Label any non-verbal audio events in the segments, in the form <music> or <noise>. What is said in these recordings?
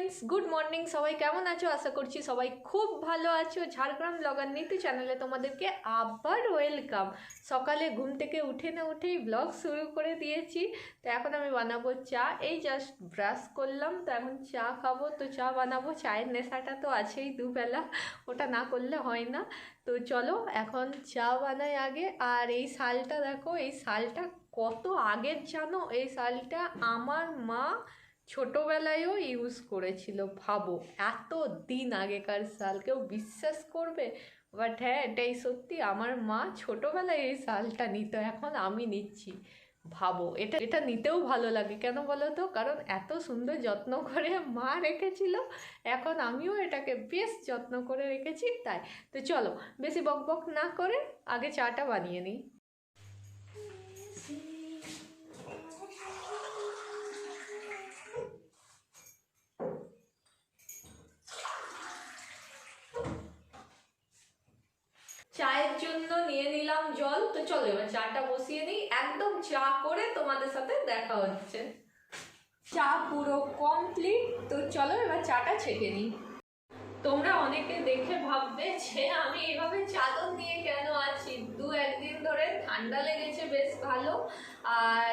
Friends good morning সবাই কেমন আছো? আশা করছি সবাই খুব ভালো আছো। ঝাড়গ্রাম ব্লগার নীতি চ্যানেলে তোমাদেরকে আবার ওয়েলকাম সকালে ঘুম থেকে উঠে না উঠেই ব্লগ শুরু করে দিয়েছি। তো এখন আমি বানাবো চা। এই জাস্ট ব্রাশ করলাম, তো এখন চা খাব। তো চা বানাবো। চায়ের নেশাটা তো আছেই দুবেলা, ওটা না করলে হয় না। তো চলো, এখন চা বানাই আগে। আর এই শালটা দেখো, এই শালটা কত আগের জানো? এই শালটা আমার মা ছোটোবেলায়ও ইউজ করেছিল, ভাবো। এত দিন আগেকার সাল কেউ বিশ্বাস করবে? বাট হ্যাঁ এটাই সত্যি, আমার মা ছোটোবেলায় এই সালটা নিত, এখন আমি নিচ্ছি। ভাবো, এটা এটা নিতেও ভালো লাগে, কেন বলো তো? কারণ এত সুন্দর যত্ন করে মা রেখেছিল, এখন আমিও এটাকে বেশ যত্ন করে রেখেছি, তাই। তো চলো, বেশি বক বক না করে আগে চাটা বানিয়ে নিই। চায়ের জন্য নিয়ে নিলাম জল। তো চলো, এবার চাটা বসিয়ে নিই একদম চা করে তোমাদের সাথে দেখা হচ্ছে। চা পুরো কমপ্লিট তো চলো, এবার চাটা ছেঁকে নিই। তোমরা অনেকে দেখে ভাববে যে আমি এভাবে চাদর নিয়ে কেন আছি? দু একদিন ধরে ঠান্ডা লেগেছে, বেশ ভালো। আর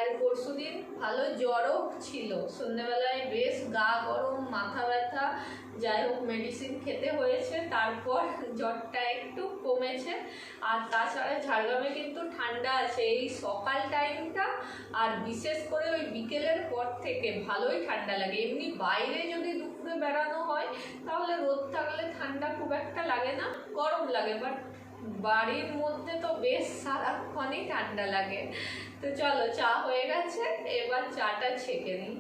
ভালো জ্বরও ছিল। সন্ধ্যেবেলায় বেশ গা গরম, মাথা ব্যথা, যাই হোক মেডিসিন খেতে হয়েছে, তারপর জ্বরটা একটু কমেছে। আর তাছাড়া ঝাড়গ্রামে কিন্তু ঠান্ডা আছে। এই সকাল টাইমটা আর বিশেষ করে ওই বিকেলের পর থেকে ভালোই ঠান্ডা লাগে। এমনি বাইরে যদি দুপুরে বেড়ানো হয়, তাহলে রোদ থাকলে ঠান্ডা খুব একটা লাগে না। গরম লাগে বাট বাড়ির মধ্যে তো বেশ সারাক্ষণই ঠান্ডা লাগে। তো চলো, চা হয়ে গেছে, এবার চাটা ছেঁকে নিই।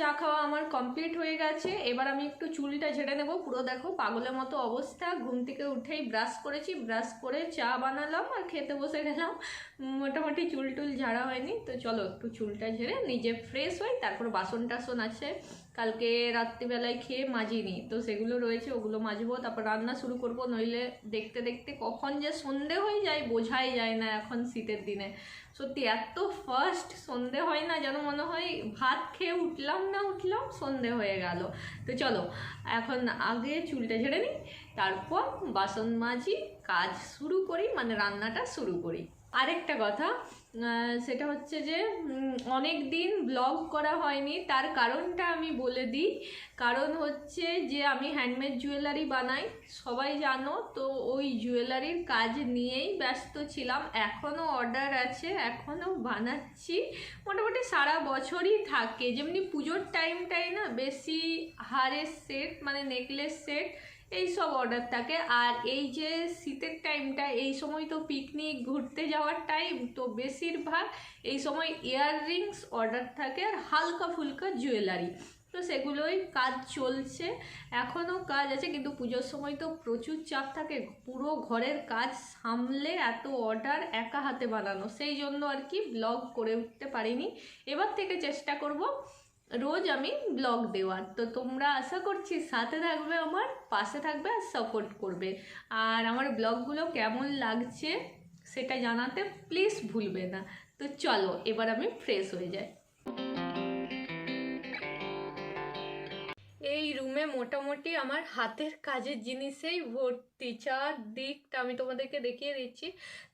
চা খাওয়া আমার কমপ্লিট হয়ে গেছে। এবার আমি একটু চুলটা ঝেড়ে নেব। পুরো দেখো পাগলের মতো অবস্থা। ঘুম থেকে উঠেই ব্রাশ করেছি ব্রাশ করে চা বানালাম আর খেতে বসে গেলাম। মোটামুটি চুল টুল ঝাড়া হয়নি। তো চলো একটু চুলটা ঝেড়ে নিজে ফ্রেশ হই, তারপর বাসন টাসন আছে। কালকে রাত্রিবেলায় খেয়ে মাজিনি। তো সেগুলো রয়েছে, ওগুলো মাজবো, তারপর রান্না শুরু করব। নইলে দেখতে দেখতে কখন যে সন্ধে হয়ে যায়, বোঝাই যায় না এখন শীতের দিনে। সত্যি এত ফার্স্ট সন্ধে হয় না, যেন মনে হয় ভাত খেয়ে উঠলাম না উঠলাম, সন্ধে হয়ে গেল। তো চলো, এখন আগে চুলটা ঝেড়ে নিই, তারপর বাসন মাজি, কাজ শুরু করি মানে রান্নাটা শুরু করি। আরেকটা কথা সেটা হচ্ছে যে অনেক দিন ব্লগ করা হয়নি। তার কারণটা আমি বলে দিই। কারণ হচ্ছে যে, আমি হ্যান্ডমেড জুয়েলারি বানাই, সবাই জানো, তো ওই জুয়েলারির কাজ নিয়েই ব্যস্ত ছিলাম। এখনও অর্ডার আছে এখনও বানাচ্ছি। মোটামুটি সারা বছরই থাকে। যেমনি পুজোর টাইমটাই না, বেশি হারের সেট মানে নেকলেস সেট এই সব অর্ডার থাকে। আর এই যে শীতের টাইমটা এই সময় তো পিকনিক ঘুরতে যাওয়ার টাইম তো বেশিরভাগ এই সময় ইয়াররিংস অর্ডার থাকে আর হালকা ফুলকা জুয়েলারি তো সেগুলোই কাজ চলছে, এখনও কাজ আছে, কিন্তু পুজোর সময় তো প্রচুর চাপ থাকে। পুরো ঘরের কাজ সামলে এত অর্ডার একা হাতে বানানো। সেই জন্য আর কি ব্লগ করে উঠতে পারিনি। এবার থেকে চেষ্টা করব রোজ আমি ব্লগ দেওয়ার। তো তোমরা আশা করছি সাথে থাকবে আমার, পাশে থাকবে আর সাপোর্ট করবে। আর আমার ব্লগগুলো কেমন লাগছে সেটা জানাতে প্লিজ ভুলবে না। তো চলো, এবার আমি ফ্রেশ হয়ে যাই। এই রুমে মোটামুটি আমার হাতের কাজের জিনিসেই ভর্তি। চার দিকটা আমি তোমাদেরকে দেখিয়ে দিচ্ছি।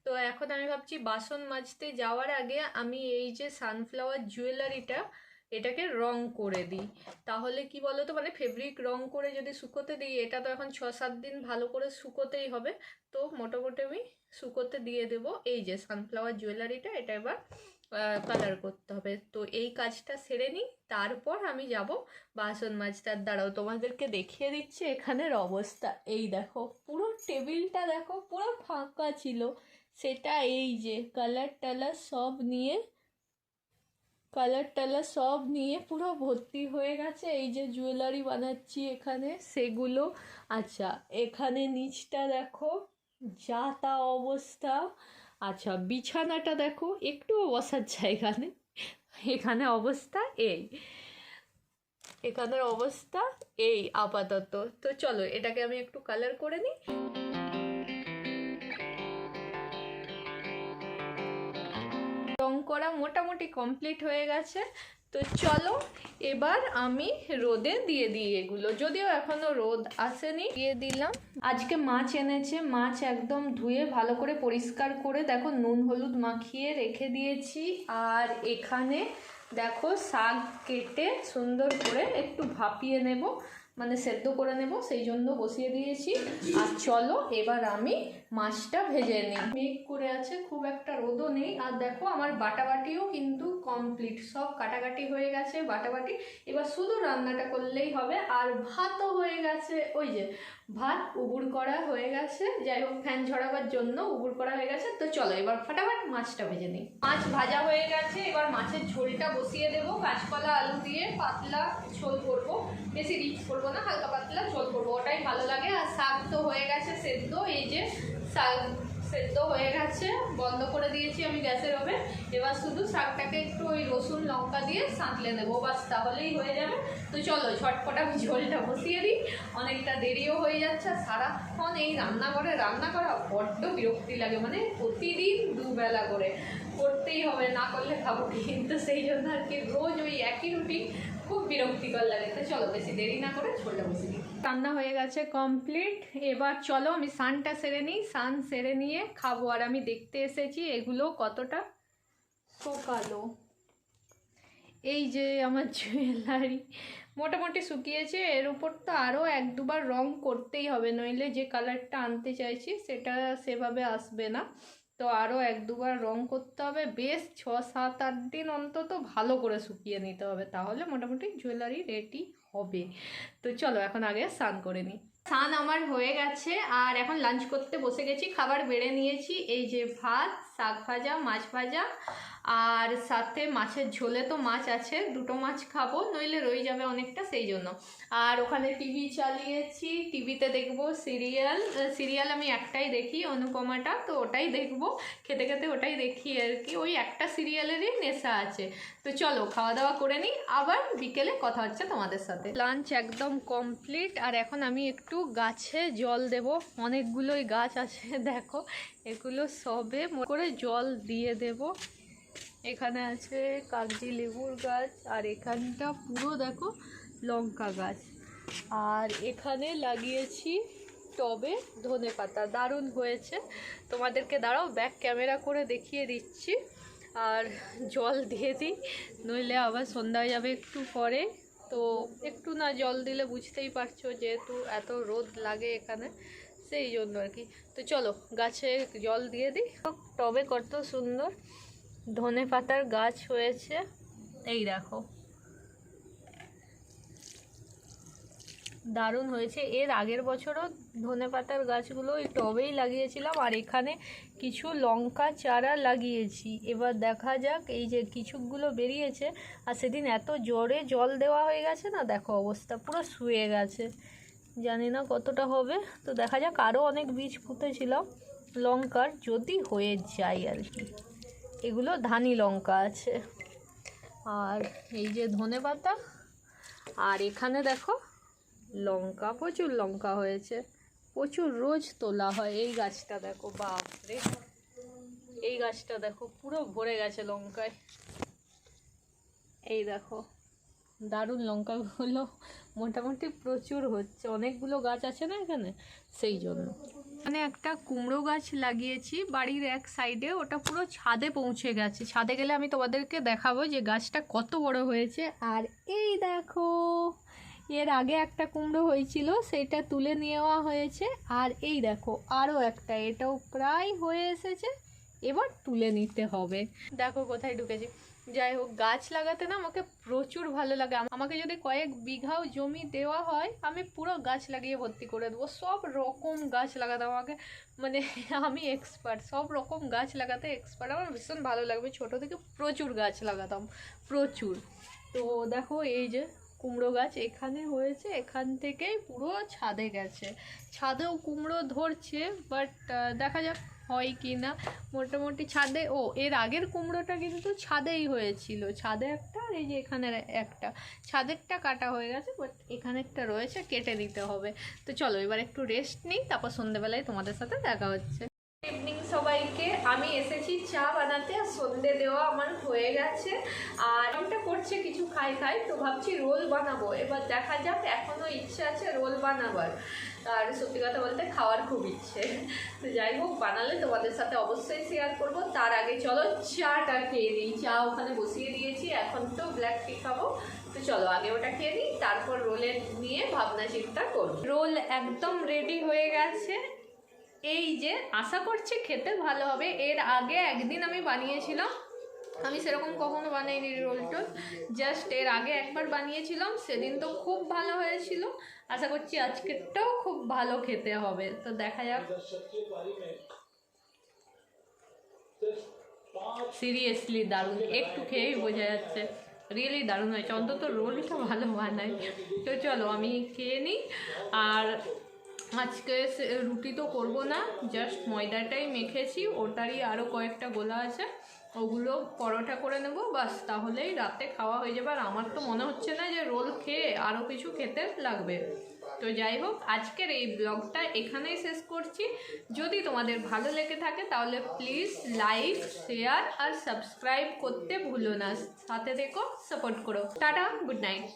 তো এখন আমি ভাবছি বাসন মাজতে যাওয়ার আগে আমি এই যে সানফ্লাওয়ার জুয়েলারিটা এটাকে রং করে দিই। তাহলে কি বলো তো মানে ফেব্রিক রং করে যদি শুকোতে দিই, এটা তো এখন ছ সাত দিন ভালো করে শুকোতেই হবে। তো মোটামুটি আমি শুকোতে দিয়ে দেব। এই যে সানফ্লাওয়ার জুয়েলারিটা এটা এবার কালার করতে হবে। তো এই কাজটা সেরে নিই, তারপর আমি যাব বাসন মাজতার দ্বারাও। তোমাদেরকে দেখিয়ে দিচ্ছি এখানের অবস্থা। এই দেখো, পুরো টেবিলটা দেখো, পুরো ফাঁকা ছিল। সেটা এই যে কালার টালার সব নিয়ে কালার টালার সব নিয়ে পুরো ভর্তি হয়ে গেছে। এই যে জুয়েলারি বানাচ্ছি এখানে, সেগুলো। আচ্ছা এখানে নিচটা দেখো, যা তা অবস্থা। আচ্ছা বিছানাটা দেখো, একটুও বসার জায়গা নেই। এখানে অবস্থা এই। এখানের অবস্থা এই, আপাতত। তো চলো, এটাকে আমি একটু কালার করে নিই। করা মোটামুটি কমপ্লিট হয়ে গেছে। তো চলো, এবার আমি রোদে দিয়ে দিই এগুলো। যদিও এখনও রোদ আসেনি, দিয়ে দিলাম। আজকে মাছ এনেছে, মাছ একদম ধুয়ে ভালো করে পরিষ্কার করে দেখো, নুন হলুদ মাখিয়ে রেখে দিয়েছি। আর এখানে দেখো শাক কেটে সুন্দর করে একটু ভাপিয়ে নেব। মানে সেদ্ধ করে নেব, সেই জন্য বসিয়ে দিয়েছি। আর চলো, এবার আমি মাছটা ভেজে নিই। মেঘ করে আছে, খুব একটা রোদও নেই। আর দেখো, আমার বাটাবাটিও কিন্তু কমপ্লিট সব কাটাকাটি হয়ে গেছে বাটাবাটি। এবার শুধু রান্নাটা করলেই হবে, আর ভাতও হয়ে গেছে। ওই যে ভাত উবুর করা হয়ে গেছে, যাই হোক ফ্যান ঝরাবার জন্য উবুর করা হয়ে গেছে, তো চলো এবার ফাটাফাট মাছটা ভেজে নিই। মাছ ভাজা হয়ে গেছে, এবার মাছের ঝোলটা বসিয়ে দেবো, কাঁচকলা, আলু দিয়ে পাতলা ঝোল করব। বেশি রিচ করব না, হালকা পাতলা ঝোল করব, ওটাই ভালো লাগে। আর শাক তো হয়ে গেছে সেদ্ধ, এই যে শাক সেদ্ধ হয়ে গেছে, বন্ধ করে দিয়েছি। আমি গ্যাসের ওভেন। এবার শুধু শাকটাকে একটু ওই রসুন, লঙ্কা দিয়ে সাঁতলে দেবো, বাস তাহলেই হয়ে যাবে। তো চলো ছটপট আমি ঝোলটা বসিয়ে দিই। অনেকটা দেরিও হয়ে যাচ্ছে সারাক্ষণ এই রান্নাঘরে রান্না করা বড্ড বিরক্তি লাগে মানে প্রতিদিন দুবেলা করে। করতেই হবে, না করলে খাব কিন্তু সেই জন্য আর কি রোজ ওই একই রুটিন খুব বিরক্তিকর লাগে। তো চলো বেশি দেরি না করে ঝোলটা বসিয়ে দিই। রান্না হয়ে গেছে কমপ্লিট এবার চলো আমি সানটা সেরে নিই। সান সেরে নিয়ে খাব। আর আমি দেখতে এসেছি এগুলো কতটা শোকালো। এই যে আমার জুয়েলারি মোটামুটি শুকিয়েছে। এর উপর তো আরও এক দুবার রং করতেই হবে। নইলে যে কালারটা আনতে চাইছি সেটা সেভাবে আসবে না। তো আরও এক দুবার রং করতে হবে। বেশ ছ সাত আট দিন অন্তত ভালো করে শুকিয়ে নিতে হবে। তাহলে মোটামুটি জুয়েলারি রেডি হবে। তো চলো এখন আগে স্নান করে নিই। স্নান আমার হয়ে গেছে। আর এখন লাঞ্চ করতে বসে গেছি। খাবার বেড়ে নিয়েছি। এই যে ভাত, শাক ভাজা, মাছ ভাজা আর সাথে মাছের ঝোলে তো মাছ আছে, দুটো মাছ খাব, নইলে রয়ে যাবে অনেকটা সেই জন্য। আর ওখানে টিভি চালিয়েছি, টিভিতে দেখব সিরিয়াল। সিরিয়াল আমি একটাই দেখি, অনুপমাটা, তো ওটাই দেখব, খেতে খেতে ওটাই দেখি আর কি। ওই একটা সিরিয়ালেরই নেশা আছে। তো চলো খাওয়া দাওয়া করে নিই। আবার বিকেলে কথা হচ্ছে তোমাদের সাথে। লাঞ্চ একদম কমপ্লিট, আর এখন আমি একটু গাছে জল দেব। অনেকগুলোই গাছ আছে, <laughs> দেখো, এগুলো সবে করে জল দিয়ে দেব। এখানে আছে কাগজি লেবুর গাছ, আর এখানটা পুরো দেখো লঙ্কা গাছ। আর এখানে লাগিয়েছি টবে ধনে পাতা, দারুণ হয়েছে। তোমাদেরকে দাঁড়াও ব্যাক ক্যামেরা করে দেখিয়ে দিচ্ছি। আর জল দিয়ে দিই, নইলে আবার সন্ধ্যা যাবে একটু পরে। তো একটু না জল দিলে বুঝতেই পারছ যেহেতু এত রোদ লাগে এখানে, সেই জন্য আর কি। তো চলো, গাছে জল দিয়ে দিই। টবে কত সুন্দর ধনে পাতার গাছ হয়েছে। এই দেখো। দারুণ হয়েছে। এর আগের বছরও ধনে পাতার গাছগুলো ওই টবেই লাগিয়েছিলাম, আর এখানে কিছু লঙ্কা চারা লাগিয়েছি। এবার দেখা যাক এই যে কিছুগুলো বেরিয়েছে, আর সেদিন এত জোরে জল দেওয়া হয়ে গেছে না, দেখো অবস্থা পুরো শুয়ে গেছে। জানি না কতটা হবে। তো দেখা যাক আরও অনেক বীজ পুঁতেছিলাম লঙ্কার, যদি হয়ে যায় আর কি। এগুলো ধানি লঙ্কা আছে। আর এই যে ধনে পাতা, আর এখানে দেখো লঙ্কা, প্রচুর লঙ্কা হয়েছে। প্রচুর রোজ তোলা হয় এই গাছটা, দেখো বাপরে। এই গাছটা দেখো পুরো ভরে গেছে লঙ্কায়। এই দেখো দারুণ লঙ্কাগুলো মোটামুটি প্রচুর হচ্ছে। অনেকগুলো গাছ আছে না এখানে? সেই জন্য। মানে একটা কুমড়ো গাছ লাগিয়েছি, বাড়ির এক সাইডে ওটা পুরো ছাদে পৌঁছে গেছে। ছাদে গেলে আমি তোমাদেরকে দেখাবো যে গাছটা কত বড় হয়েছে। আর এই দেখো, এর আগে একটা কুমড়ো হয়েছিল, সেটা তুলে নেওয়া হয়েছে। আর এই দেখো আরও একটা। এটাও প্রায় হয়ে এসেছে। এবার তুলে নিতে হবে। দেখো কোথায় ঢুকেছি। যাই হোক, গাছ লাগাতে না আমাকে প্রচুর ভালো লাগে। আমাকে যদি কয়েক বিঘাও জমি দেওয়া হয়, আমি পুরো গাছ লাগিয়ে ভর্তি করে দেবো। সব রকম গাছ লাগাতে আমাকে মানে <laughs> আমি এক্সপার্ট সব রকম গাছ লাগাতে এক্সপার্ট আমার ভীষণ ভালো লাগবে ছোটো থেকে প্রচুর গাছ লাগাতাম। প্রচুর। তো দেখো, এই যে কুমড়ো গাছ এখানে হয়েছে, এখান থেকেই পুরো ছাদে গেছে। ছাদেও কুমড়ো ধরছে বাট দেখা যাক হয় কি না। মোটামুটি ছাদে, ও, এর আগের কুমড়োটা কিন্তু ছাদেই হয়েছিল। ছাদে একটা আর এই যে এখানে একটা। ছাদেরটা কাটা হয়ে গেছে বাট এখানেরটা রয়েছে, কেটে দিতে হবে। তো চলো, এবার একটু রেস্ট নিই, তারপর সন্ধেবেলায় তোমাদের সাথে দেখা হচ্ছে। ইভিনিং সবাইকে। আমি এসেছি চা বানাতে আর সন্ধে দেওয়া আমার হয়ে গেছে। আর আমটা করছে কিছু খাই খাই, তো ভাবছি রোল বানাবো। এবার দেখা যাক এখনও ইচ্ছে আছে রোল বানাবার। আর সত্যি কথা বলতে খাওয়ার খুব ইচ্ছে। তো যাই হোক, বানালে তোমাদের সাথে অবশ্যই শেয়ার করব। তার আগে চলো চাটা খেয়ে দিই চা ওখানে বসিয়ে দিয়েছি, এখন তো ব্ল্যাক টি খাব। তো চলো, আগে ওটা খেয়ে নিই, তারপর রোলের নিয়ে ভাবনা চিন্তা করব। রোল একদম রেডি হয়ে গেছে। এই যে আশা করছি খেতে ভালো হবে। এর আগে একদিন আমি বানিয়েছিলাম। আমি সেরকম কখনো বানাইনি রোল টোল। জাস্ট এর আগে একবার বানিয়েছিলাম। সেদিন তো খুব ভালো হয়েছিল। আশা করছি আজকেরটাও খুব ভালো খেতে হবে। তো দেখা যাক। সিরিয়াসলি দারুণ। একটু খেয়েই বোঝা যাচ্ছে। রিয়েলি দারুণ হয়েছে। অন্তত রোলটা ভালো বানায়। তো চলো আমি খেয়ে নিই। আর আজকে রুটি তো করব না জাস্ট ময়দাটাই মেখেছি, ওটারই আরও কয়েকটা গোলা আছে, ওগুলো পরোটা করে নেব, বাস তাহলেই রাতে খাওয়া হয়ে যাবে। আর আমার তো মনে হচ্ছে না যে রোল খেয়ে আরও কিছু খেতে লাগবে। তো যাই হোক, আজকের এই ব্লগটা এখানেই শেষ করছি। যদি তোমাদের ভালো লেগে থাকে তাহলে প্লিজ লাইক শেয়ার আর সাবস্ক্রাইব করতে ভুলো না। সাথে দেখো সাপোর্ট করো। Tata good night